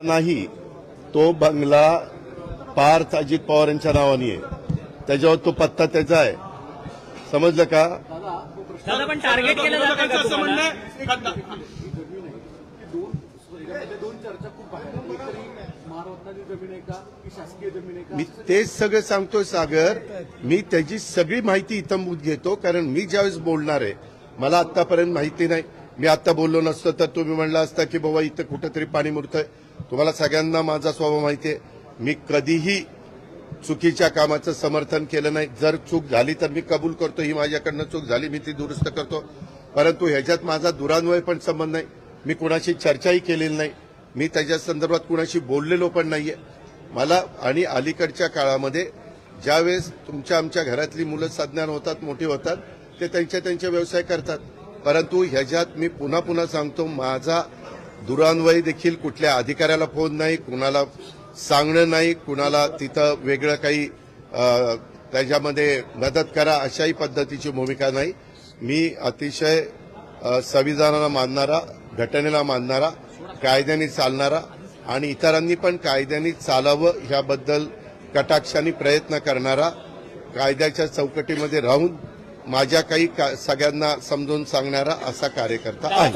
नाही तो बंगला पार्थ अजित पवार यांच्या नावाने आहे. त्याच्यावर तो पत्ता त्याचा आहे. समजलं का? दादा पण टार्गेट केलं जातं का असं म्हणणं तुम्हाला? आहे दोन चर्चा खूप बाहेर एकतरी महारत्नाची जमीन आहे का की शासकीय जमीन आहे का मी तेच सगळं सांगतोय सागर. मी त्याची सगळी माहिती इथं घेतो कारण मी ज्यावेळेस बोलणार आहे मला आतापर्यंत माहिती नाही. मी आता बोललो नसतं तर तुम्ही म्हणला असता की बाबा इथं कुठेतरी पाणी मुरतंय. तुम्हाला सगळ्यांना माझा स्वभाव माहिती आहे मी कधीही चुकीच्या कामाचं समर्थन केलं नाही. जर चूक झाली तर मी कबूल करतो. ही माझ्याकडनं चूक झाली मी ती दुरुस्त करतो. परंतु ह्याच्यात माझा दुरान्वय पण संबंध नाही. मी कुणाशी चर्चाही केलेली नाही. मी त्याच्या संदर्भात कुणाशी बोललेलो पण नाहीये. मला आणि अलीकडच्या काळामध्ये ज्यावेळेस तुमच्या आमच्या घरातली मुलं सज्ञान होतात मोठी होतात ते त्यांच्या त्यांचे व्यवसाय करतात. परंतु ह्याच्यात मी पुन्हा पुन्हा सांगतो माझा दुरान्वयी देखील कुठल्या अधिकाऱ्याला फोन नाही कुणाला सांगणं नाही कुणाला तिथं वेगळं काही त्याच्यामध्ये मदत करा अशाही पद्धतीची भूमिका नाही. मी अतिशय संविधानाला मानणारा घटनेला मानणारा कायद्याने चालणारा आणि इतरांनी पण कायद्याने चालावं ह्याबद्दल कटाक्षाने प्रयत्न करणारा कायद्याच्या चौकटीमध्ये राहून माझ्या काही का- सगळ्यांना समजून सांगणारा असा कार्यकर्ता आहे.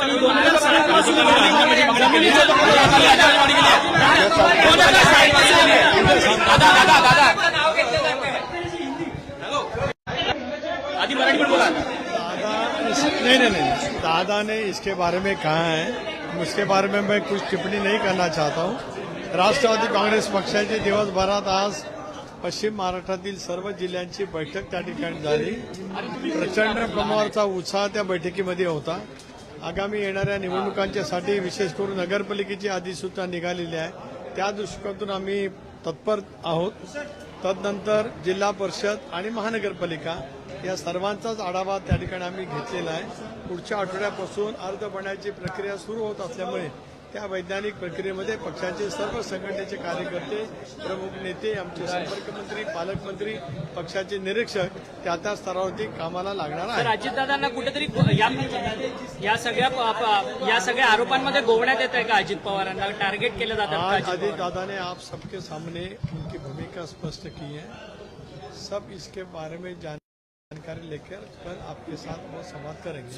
दादा नहीं नहीं नहीं दादा ने इसके बारे में कहा है। उसके बारे में मैं कुछ टिप्पणी नहीं करना चाहता हूं। राष्ट्रवादी काँग्रेस पक्षाचे दिवसभरात आज पश्चिम महाराष्ट्रातील सर्व जिल्ह्यांची बैठक त्या ठिकाणी झाली. प्रचंड प्रमाणावरचा उत्साह त्या बैठकीमध्ये होता. आगामी येणाऱ्या निवडणुकांच्यासाठी विशेष करून नगरपालिकेची अधिसूचना निघालेली आहे. त्या दृष्टिकोनातून आम्ही तत्पर आहोत. तदनंतर जिल्हा परिषद आणि महानगरपालिका या सर्वांचाच आढावा त्या ठिकाणी आम्ही घेतलेला आहे. पुढच्या आठवड्यापासून अर्ज भरण्याची प्रक्रिया सुरू होत असल्यामुळे त्या वैज्ञानिक प्रक्रियेमध्ये पक्षाचे सर्व संघटनेचे कार्यकर्ते प्रमुख नेते आमचे संपर्क मंत्री पालकमंत्री पक्षाचे निरीक्षक त्या त्या स्तरावरती कामाला लागणार आहे अजितदादांना कुठेतरी या सगळ्या या सगळ्या आरोपांमध्ये गोवण्यात येत आहे का अजित पवारांना? टार्गेट केलं जातं का आज अजित आदित्य पवार? दादा ने आप सबके सामने उनकी भूमिका स्पष्ट की है। सब इसके बारे में जानकारी लेकर कल आपके साथ वो संवाद करेंगे।